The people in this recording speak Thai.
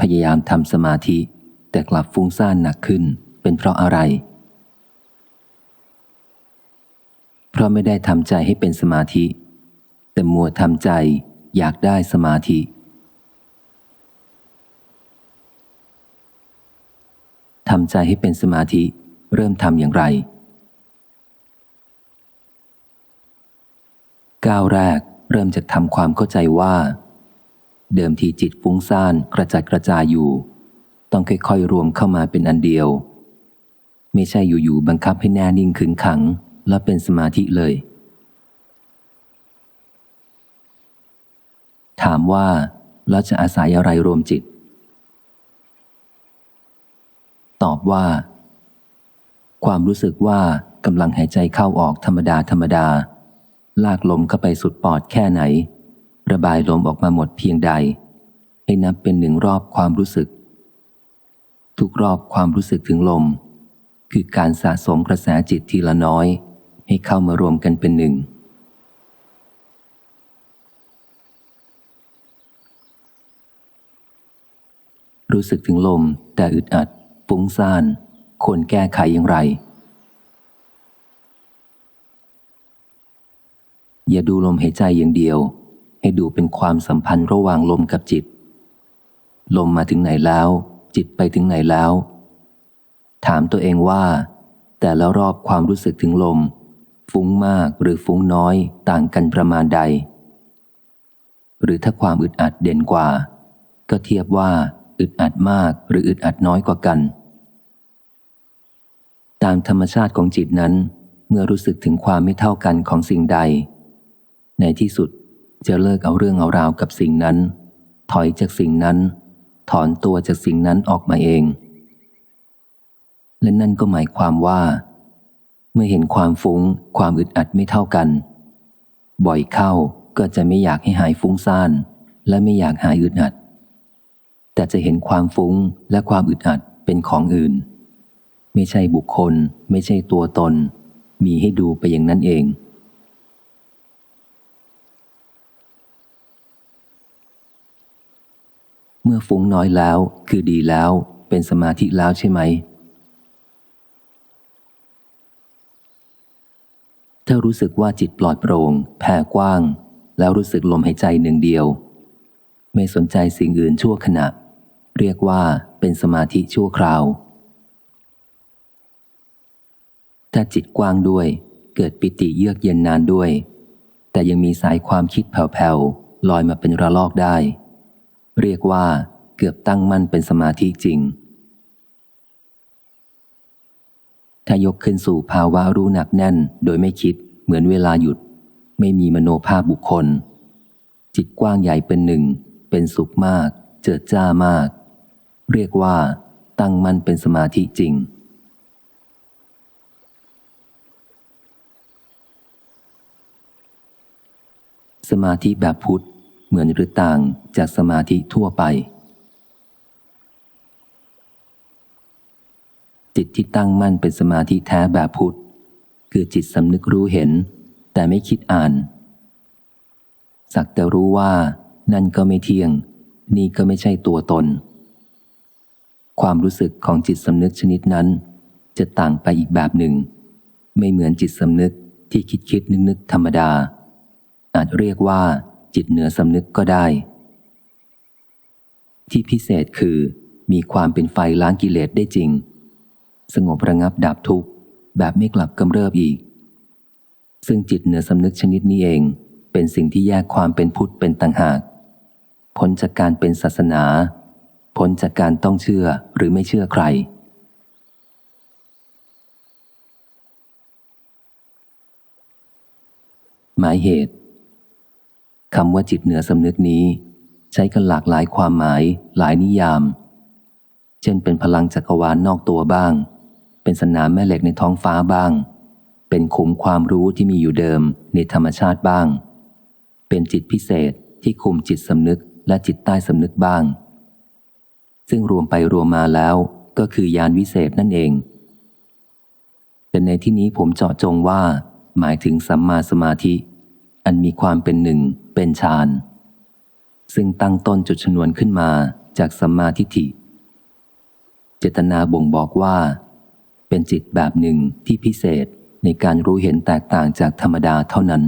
พยายามทำสมาธิ แต่กลับฟุ้งซ่านหนักขึ้นเป็นเพราะอะไร เพราะไม่ได้ทำใจให้เป็นสมาธิ แต่มัวทำใจอยากได้สมาธิ ทำใจให้เป็นสมาธิ เริ่มทำอย่างไร ก้าวแรกเริ่มจากทำความเข้าใจว่า เดิมทีจิตฟุ้งซ่านกระจัดกระจายอยู่ ต้องค่อยๆรวมเข้ามาเป็นอันเดียว ไม่ใช่อยู่ๆบังคับให้แน่นิ่งขึงขัง แล้วเป็นสมาธิเลย ถามว่าเราจะอาศัยอะไรรวมจิต ตอบว่า ความรู้สึกว่ากำลังหายใจเข้าออกธรรมดาธรรมดา ลากลมเข้าไปสุดปอดแค่ไหน ระบายลมออกมาหมดเพียงใด ให้นับเป็นหนึ่งรอบความรู้สึก ทุกรอบความรู้สึกถึงลม คือการสะสมกระแสจิตทีละน้อย ให้เข้ามารวมกันเป็นหนึ่งรู้สึกถึงลม แต่อึดอัดฟุ้งซ่านควรแก้ไขอย่างไร อย่าดูลมหายใจอย่างเดียว ให้ดูเป็นความสัมพันธ์ระหว่างลมกับจิต ลมมาถึงไหนแล้ว จิตไปถึงไหนแล้ว ถามตัวเองว่า แต่ละรอบความรู้สึกถึงลม ฟุ้งมากหรือฟุ้งน้อยต่างกันประมาณใด หรือถ้าความอึดอัดเด่นกว่า ก็เทียบว่าอึดอัดมากหรืออึดอัดน้อยกว่ากัน ตามธรรมชาติของจิตนั้น เมื่อรู้สึกถึงความไม่เท่ากันของสิ่งใด ในที่สุด จะเลิกเอาเรื่องเอาราวกับสิ่งนั้น ถอยจากสิ่งนั้น ถอนตัวจากสิ่งนั้นออกมาเอง และนั่นก็หมายความว่า เมื่อเห็นความฟุง้ง ความอึดอัดไม่เท่ากัน บ่อยเข้าก็จะไม่อยากให้หายฟุ้งซ่าน และไม่อยากหายอึดอัด แต่จะเห็นความฟุ้งและความอึดอัดเป็นของอื่น ไม่ใช่บุคคล ไม่ใช่ตัวตน มีให้ดูไปอย่างนั้นเอง มื่อฟุ้งน้อยแล้ว คือดีแล้ว เป็นสมาธิแล้วใช่ไหม ถ้ารู้สึกว่าจิตปลอดโปร่งแผ่กว้าง แล้วรู้สึกลมหายใจหนึ่งเดียว ไม่สนใจสิ่งอื่นชั่วขณะ เรียกว่าเป็นสมาธิชั่วคราว ถ้าจิตกว้างด้วย เกิดปิติเยือกเย็นนานด้วย แต่ยังมีสายความคิดแผ่วๆลอยมาเป็นระลอกได้ เรียกว่าเกือบตั้งมั่นเป็นสมาธิจริง ถ้ายกขึ้นสู่ภาวะรู้หนักแน่นโดยไม่คิดเหมือนเวลาหยุด ไม่มีมโนภาพบุคคล จิตกว้างใหญ่เป็นหนึ่ง เป็นสุขมาก เจิดจ้ามาก เรียกว่า ตั้งมั่นเป็นสมาธิจริงสมาธิแบบพุทธ เหมือนหรือต่างจากสมาธิทั่วไป จิตที่ตั้งมั่นเป็นสมาธิแท้แบบพุทธ คือจิตสำนึกรู้เห็น แต่ไม่คิดอ่าน สักแต่รู้ว่านั่นก็ไม่เที่ยง นี่ก็ไม่ใช่ตัวตน ความรู้สึกของจิตสำนึกชนิดนั้น จะต่างไปอีกแบบหนึ่ง ไม่เหมือนจิตสำนึกที่คิดคิดนึกนึกธรรมดา อาจเรียกว่า จิตเหนือสำนึกก็ได้ ที่พิเศษคือ มีความเป็นไฟล้างกิเลสได้จริง สงบระงับดับทุกข์ แบบไม่กลับกำเริบอีก ซึ่งจิตเหนือสำนึกชนิดนี้เอง เป็นสิ่งที่แยกความเป็นพุทธเป็นต่างหากพ้นจากการเป็นศาสนา พ้นจากการต้องเชื่อหรือไม่เชื่อใคร หมายเหตุ คำว่าจิตเหนือสำนึกนี้ ใช้กันหลากหลายความหมายหลายนิยาม เช่นเป็นพลังจักรวาลนนอกตัวบ้าง เป็นสนามแม่เหล็กในท้องฟ้าบ้าง เป็นขุมความรู้ที่มีอยู่เดิมในธรรมชาติบ้าง เป็นจิตพิเศษที่คุมจิตสำนึกและจิตใต้สำนึกบ้าง ซึ่งรวมไปรวมมาแล้วก็คือยานวิเศษนั่นเอง แต่ในที่นี้ผมเจาะจงว่า หมายถึงสัมมาสมาธิ อันมีความเป็นหนึ่ง เป็นฌาน ซึ่งตั้งต้นจุดชนวนขึ้นมาจากสัมมาทิฏฐิ เจตนาบ่งบอกว่า เป็นจิตแบบหนึ่งที่พิเศษในการรู้เห็นแตกต่างจากธรรมดาเท่านั้น